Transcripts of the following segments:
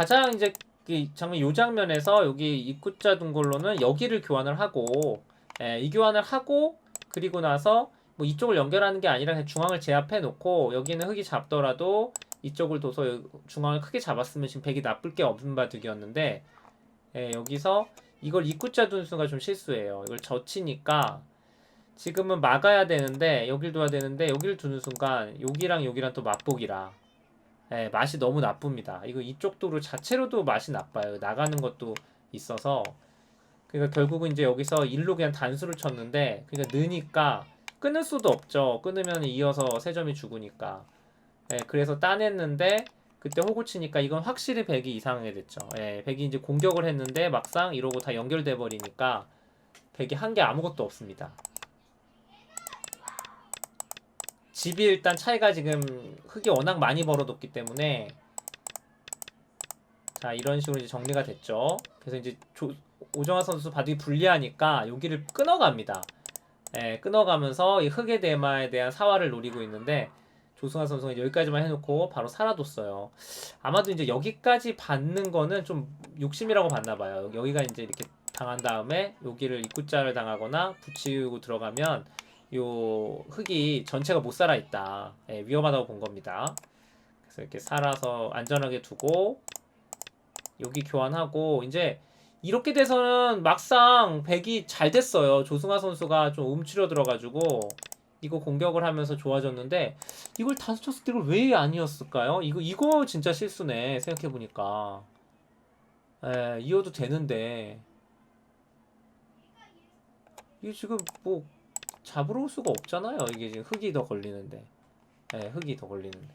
가장 이제 이 장면 요 장면에서 여기 입구자 둔 걸로는 여기를 교환을 하고 예, 이 교환을 하고 그리고 나서 뭐 이쪽을 연결하는 게 아니라 중앙을 제압해 놓고 여기는 흙이 잡더라도 이쪽을 둬서 여- 중앙을 크게 잡았으면 지금 백이 나쁠 게 없는 바둑이었는데 예, 여기서 이걸 입구자 둔 수가 좀 실수예요. 이걸 젖히니까 지금은 막아야 되는데 여길 둬야 되는데 여기를 두는 순간 여기랑 여기랑 또 맛보기라 예, 맛이 너무 나쁩니다. 이거 이쪽 도로 자체로도 맛이 나빠요. 나가는 것도 있어서 그러니까 결국은 이제 여기서 일로 그냥 단수를 쳤는데 그러니까 느니까 끊을 수도 없죠. 끊으면 이어서 세 점이 죽으니까. 예, 그래서 따냈는데 그때 호구 치니까 이건 확실히 백이 이상하게 됐죠. 예, 백이 이제 공격을 했는데 막상 이러고 다 연결돼 버리니까 백이 한 게 아무것도 없습니다. 집이 일단 차이가 지금 흙이 워낙 많이 벌어뒀기 때문에 자 이런 식으로 이제 정리가 됐죠. 그래서 이제 조, 오정화 선수 바둑이 불리하니까 여기를 끊어갑니다. 예, 끊어가면서 이 흙의 대마에 대한 사활을 노리고 있는데 조승환 이제 여기까지만 해놓고 바로 살아뒀어요. 아마도 이제 여기까지 받는 거는 좀 욕심이라고 봤나 봐요. 여기가 이제 이렇게 당한 다음에 여기를 입구자를 당하거나 붙이고 들어가면 요 흙이 전체가 못 살아 있다. 예, 위험하다고 본 겁니다. 그래서 이렇게 살아서 안전하게 두고 여기 교환하고 이제 이렇게 돼서는 막상 백이 잘 됐어요. 조승하 선수가 좀 움츠려 들어가지고 이거 공격을 하면서 좋아졌는데 이걸 단수 쳤을 때 이걸 왜 아니었을까요? 이거 이거 진짜 실수네 생각해 보니까. 예, 이어도 되는데 이게 지금 뭐 잡으러 올 수가 없잖아요. 이게 지금 흙이 더 걸리는데. 예, 흙이 더 걸리는데.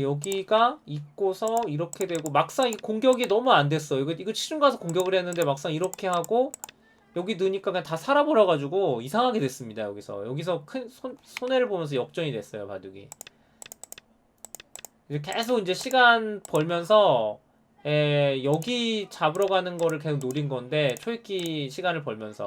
여기가 있고서 이렇게 되고 막상 이 공격이 너무 안 됐어. 이거 이거 치중 가서 공격을 했는데 막상 이렇게 하고 여기 넣으니까 그냥 다 살아버려 가지고 이상하게 됐습니다. 여기서 여기서 큰 손, 손해를 보면서 역전이 됐어요. 바둑이. 이제 계속 이제 시간 벌면서 에, 여기 잡으러 가는 거를 계속 노린 건데 초읽기 시간을 벌면서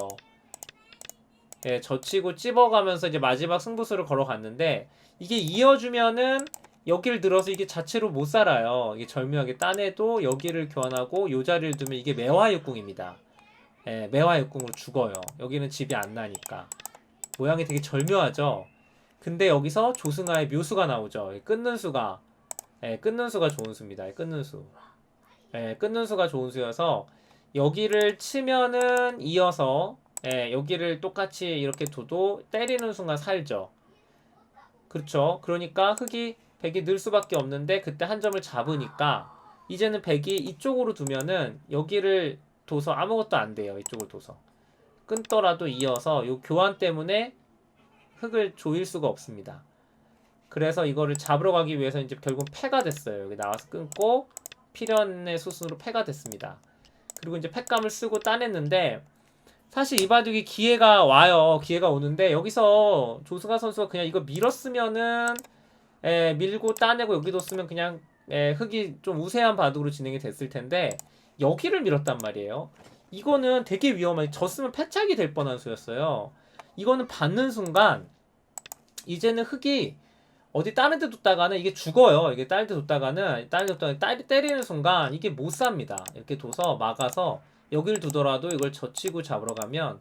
예, 젖히고 찝어가면서 이제 마지막 승부수를 걸어갔는데 이게 이어주면은 여기를 들어서 이게 자체로 못 살아요. 이게 절묘하게 따내도 여기를 교환하고 요 자리를 두면 이게 매화육궁입니다. 예, 매화육궁으로 죽어요. 여기는 집이 안 나니까. 모양이 되게 절묘하죠. 근데 여기서 조승아의 묘수가 나오죠. 이 끊는 수가 예, 끊는 수가 좋은 수입니다. 이 끊는 수. 예, 끊는 수가 좋은 수여서 여기를 치면은 이어서 예, 여기를 똑같이 이렇게 둬도 때리는 순간 살죠. 그렇죠. 그러니까 흙이 백이 늘 수밖에 없는데 그때 한 점을 잡으니까 이제는 백이 이쪽으로 두면은 여기를 둬서 아무것도 안 돼요. 이쪽을 둬서 끊더라도 이어서 요 교환 때문에 흙을 조일 수가 없습니다. 그래서 이거를 잡으러 가기 위해서 이제 결국 패가 됐어요. 여기 나와서 끊고 필연의 수순으로 패가 됐습니다. 그리고 이제 패감을 쓰고 따냈는데 사실 이 바둑이 기회가 와요. 기회가 오는데 여기서 조승아 선수가 그냥 이거 밀었으면은 에, 밀고 따내고 여기도 쓰면 그냥 에, 흙이 좀 우세한 바둑으로 진행이 됐을 텐데 여기를 밀었단 말이에요. 이거는 되게 위험해. 졌으면 패착이 될 뻔한 수였어요. 이거는 받는 순간 이제는 흙이 어디 다른 데 뒀다가는 이게 죽어요. 이게 다른 데 뒀다가는 다른 데 뒀다가 따- 때리는 순간 이게 못 삽니다. 이렇게 둬서 막아서 여기를 두더라도 이걸 젖히고 잡으러 가면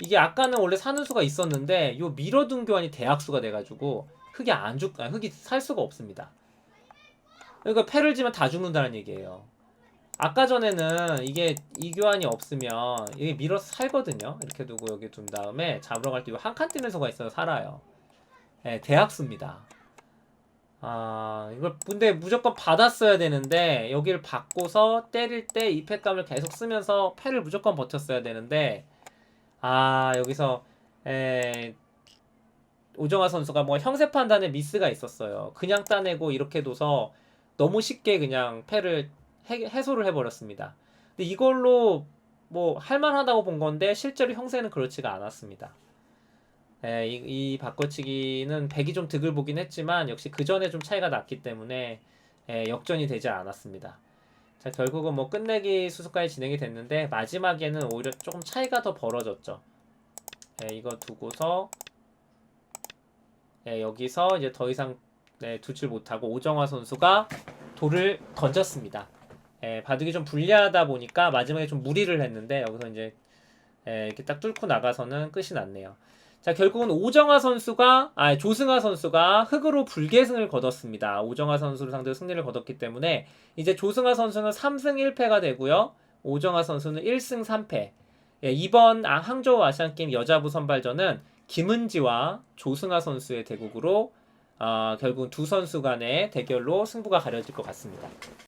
이게 아까는 원래 사는 수가 있었는데 요 밀어둔 교환이 대학수가 돼가지고 흙이 안 죽, 아, 흙이 살 수가 없습니다. 그러니까 패를 지면 다 죽는다는 얘기예요. 아까 전에는 이게 이 교환이 없으면 이게 밀어서 살거든요. 이렇게 두고 여기 둔 다음에 잡으러 갈 때 한 칸 뛰는 수가 있어서 살아요. 예, 대학수입니다. 아, 이걸 근데 무조건 받았어야 되는데 여기를 받고서 때릴 때 이 패감을 계속 쓰면서 패를 무조건 버텼어야 되는데 아, 여기서 에, 오정아 선수가 뭐 형세 판단에 미스가 있었어요. 그냥 따내고 이렇게 둬서 너무 쉽게 그냥 패를 해, 해소를 해버렸습니다. 근데 이걸로 뭐 할만하다고 본 건데 실제로 형세는 그렇지가 않았습니다. 예, 이, 이 바꿔치기는 백이 좀 득을 보긴 했지만 역시 그 전에 좀 차이가 났기 때문에 예, 역전이 되지 않았습니다. 자 결국은 뭐 끝내기 수수까지 진행이 됐는데 마지막에는 오히려 조금 차이가 더 벌어졌죠. 예, 이거 두고서 예, 여기서 이제 더 이상 네, 두질 못하고 오정화 선수가 돌을 던졌습니다. 예, 바둑이 좀 불리하다 보니까 마지막에 좀 무리를 했는데 여기서 이제 예, 이렇게 딱 뚫고 나가서는 끝이 났네요. 자 결국은 오정아 선수가 아 조승아 선수가 흑으로 불계승을 거뒀습니다. 오정아 선수를 상대로 승리를 거뒀기 때문에 이제 조승아 선수는 3승 1패가 되고요. 오정아 선수는 1승 3패. 예, 이번 아- 항저우 아시안 게임 여자부 선발전은 김은지와 조승아 선수의 대국으로 아, 결국 두 선수 간의 대결로 승부가 가려질 것 같습니다.